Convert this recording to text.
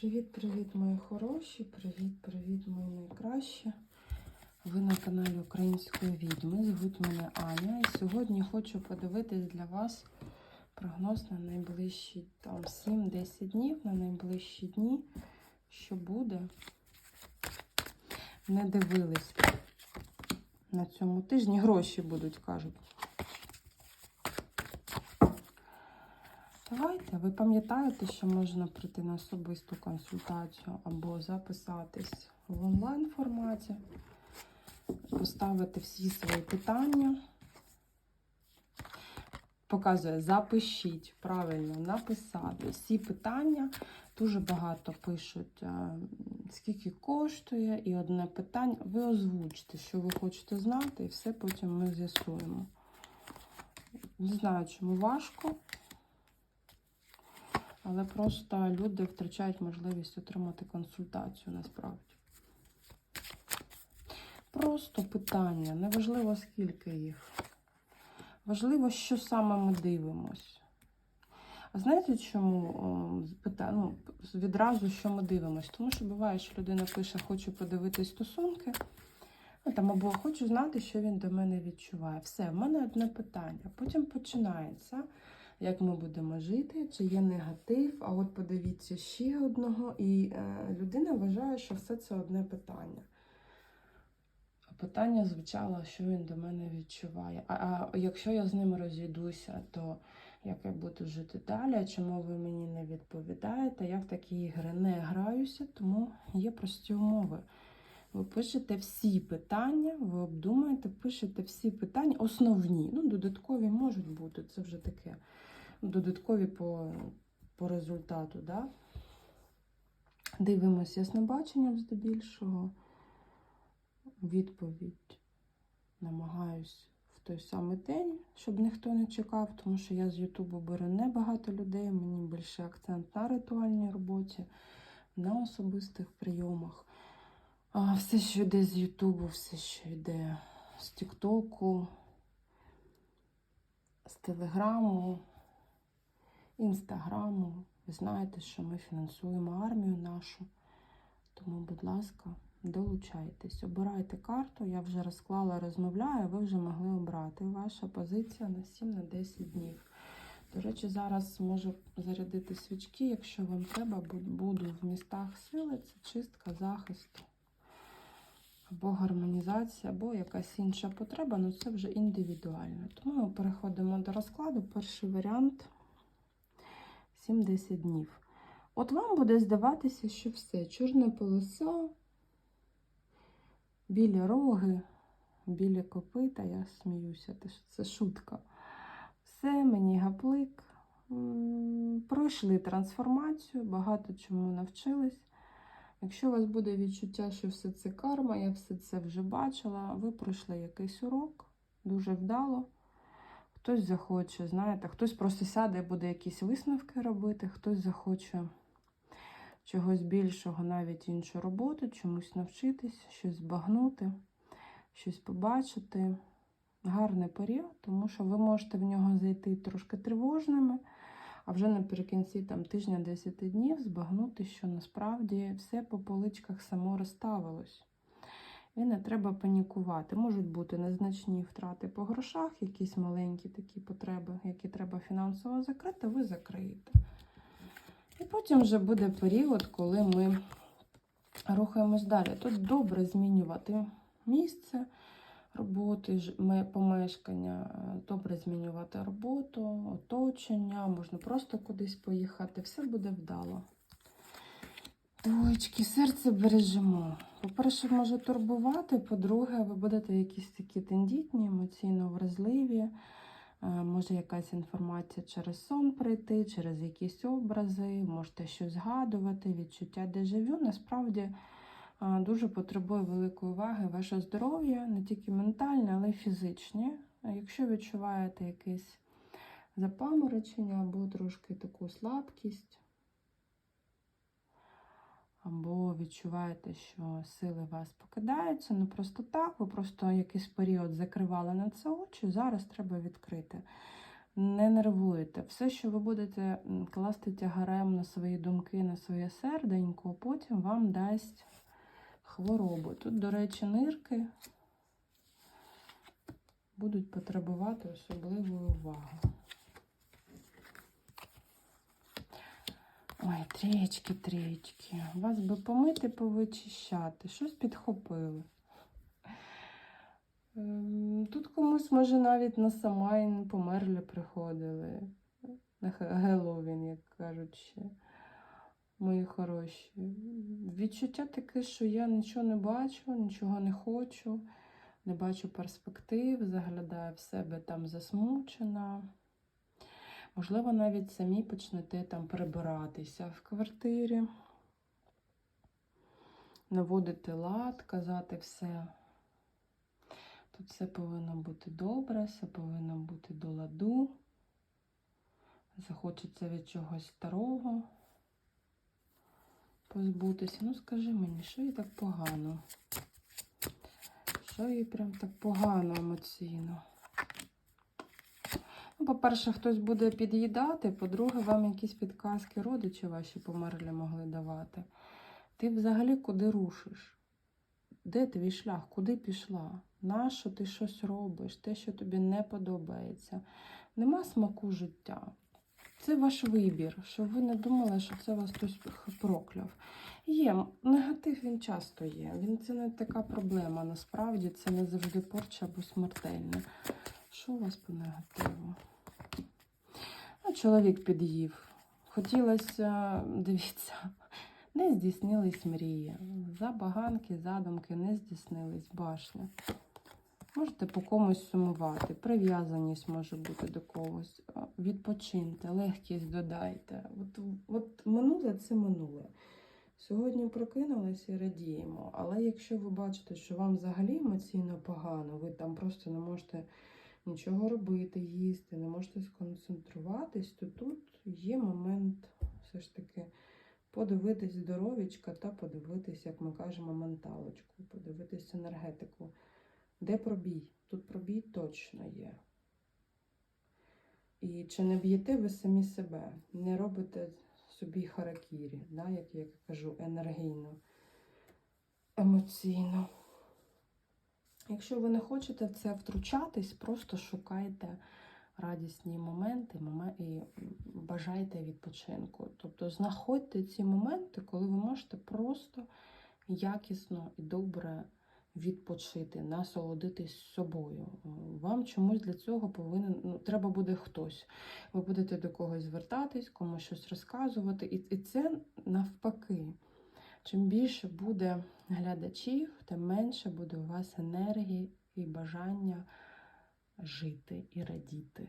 Привіт-привіт, мої хороші! Привіт-привіт, мої найкращі. Ви на каналі Української відьми. Звуть мене Аня. І сьогодні хочу подивитись для вас прогноз на найближчі там 7-10 днів, на найближчі дні, що буде. Не дивились на цьому тижні. Гроші будуть, кажуть. Давайте, ви пам'ятаєте, що можна прийти на особисту консультацію або записатись в онлайн форматі, поставити всі свої питання. Показує, запишіть, правильно написати всі питання. Дуже багато пишуть, скільки коштує, і одне питання. Ви озвучите, що ви хочете знати, і все потім ми з'ясуємо. Не знаю, чому важко. Але просто люди втрачають можливість отримати консультацію насправді. Просто питання, неважливо скільки їх. Важливо, що саме ми дивимось. А знаєте, чому ну, відразу, що ми дивимось? Тому що буває, що людина пише, хочу подивитись стосунки. Ну, там, або хочу знати, що він до мене відчуває. Все, в мене одне питання. Потім починається як ми будемо жити, чи є негатив. А от подивіться ще одного. І е, людина вважає, що все це одне питання. Питання звучало, що він до мене відчуває. А, а якщо я з ним розійдуся, то як я буду жити далі? Чому ви мені не відповідаєте? Я в такі ігри не граюся, тому є прості умови. Ви пишете всі питання, ви обдумаєте, пишете всі питання, основні. Ну, додаткові можуть бути, це вже таке. Додаткові по по результату. Да? Дивимось яснобаченням здебільшого. Відповідь намагаюсь в той самий день, щоб ніхто не чекав, тому що я з Ютубу беру небагато людей, мені більше акцент на ритуальній роботі, на особистих прийомах. А Все, що йде з Ютубу, все, що йде з Тіктоку, з Телеграму, Інстаграму. Ви знаєте, що ми фінансуємо армію нашу. Тому, будь ласка, долучайтесь. Обирайте карту, я вже розклала, розмовляю, ви вже могли обрати. Ваша позиція на 7 на 10 днів. До речі, зараз можу зарядити свічки, якщо вам треба, буду в містах сили, це чистка, захист або гармонізація, або якась інша потреба, але це вже індивідуально. Тому ми переходимо до розкладу. Перший варіант 7-10 днів. От вам буде здаватися, що все, чорна полоса, білі роги, білі копита, я сміюся, це шутка. Все, мені гаплик. Пройшли трансформацію, багато чому навчились. Якщо у вас буде відчуття, що все це карма, я все це вже бачила, ви пройшли якийсь урок, дуже вдало. Хтось захоче, знаєте, хтось просто сяде і буде якісь висновки робити, хтось захоче чогось більшого, навіть іншу роботу, чомусь навчитись, щось збагнути, щось побачити. Гарний період, тому що ви можете в нього зайти трошки тривожними, а вже наприкінці там, тижня 10 днів збагнути, що насправді все по поличках само розставилось. І не треба панікувати. Можуть бути незначні втрати по грошах, якісь маленькі такі потреби, які треба фінансово закрити, ви закриєте. І потім вже буде період, коли ми рухаємось далі. Тут добре змінювати місце роботи, помешкання, добре змінювати роботу, оточення, можна просто кудись поїхати, все буде вдало. Двоєчки, серце бережемо. По-перше, може турбувати, по-друге, ви будете якісь такі тендітні, емоційно вразливі. Може якась інформація через сон прийти, через якісь образи, можете щось згадувати, відчуття дежавю. Насправді дуже потребує великої уваги ваше здоров'я, не тільки ментальне, але й фізичне. Якщо відчуваєте якесь запаморочення або трошки таку слабкість, або відчуваєте, що сили вас покидаються, ну просто так, ви просто якийсь період закривали на це очі, зараз треба відкрити. не нервуєте. Все, що ви будете класти тягарем на свої думки, на своє серденько, потім вам дасть хворобу. Тут, до речі, нирки будуть потребувати особливої уваги. Ой, трієчки, трієчки. Вас би помити, повичищати. Щось підхопили. Ем, Тут комусь, може, навіть на Самайн померлі приходили. На Ге- Геловін, як кажуть ще. Мої хороші. Відчуття таке, що я нічого не бачу, нічого не хочу, не бачу перспектив, заглядаю в себе там засмучена. Можливо, навіть самі почнете там прибиратися в квартирі, наводити лад, казати все. Тут все повинно бути добре, все повинно бути до ладу. Захочеться від чогось старого позбутися. Ну, скажи мені, що їй так погано? Що їй прям так погано емоційно? Ну, по-перше, хтось буде під'їдати, по-друге, вам якісь підказки родичі ваші померлі могли давати. Ти взагалі куди рушиш? Де твій шлях? Куди пішла? Нащо ти щось робиш? Те, що тобі не подобається. Нема смаку життя. Це ваш вибір, щоб ви не думали, що це вас хтось прокляв. Є, негатив він часто є. Він це не така проблема. Насправді це не завжди порча або смертельне. Що у вас по негативу? Ну, чоловік під'їв. Хотілося, дивіться, не здійснились мрії. Забаганки, задумки не здійснились, башня. Можете по комусь сумувати, прив'язаність може бути до когось. А, Відпочиньте, легкість додайте. От, от минуле це минуле. Сьогодні прокинулися і радіємо. Але якщо ви бачите, що вам взагалі емоційно погано, ви там просто не можете нічого робити, їсти, не можете сконцентруватись, то тут є момент все ж таки подивитись здоров'ячка та подивитись, як ми кажемо, менталочку, подивитись енергетику. Де пробій? Тут пробій точно є. І чи не б'єте ви самі себе, не робите собі харакірі, да, як я кажу, енергійно, емоційно. Якщо ви не хочете в це втручатись, просто шукайте радісні моменти і бажайте відпочинку. Тобто знаходьте ці моменти, коли ви можете просто якісно і добре відпочити, насолодитись собою. Вам чомусь для цього повинен ну, треба буде хтось. Ви будете до когось звертатись, комусь щось розказувати, і, і це навпаки. Чим більше буде глядачів, тим менше буде у вас енергії і бажання жити і радіти.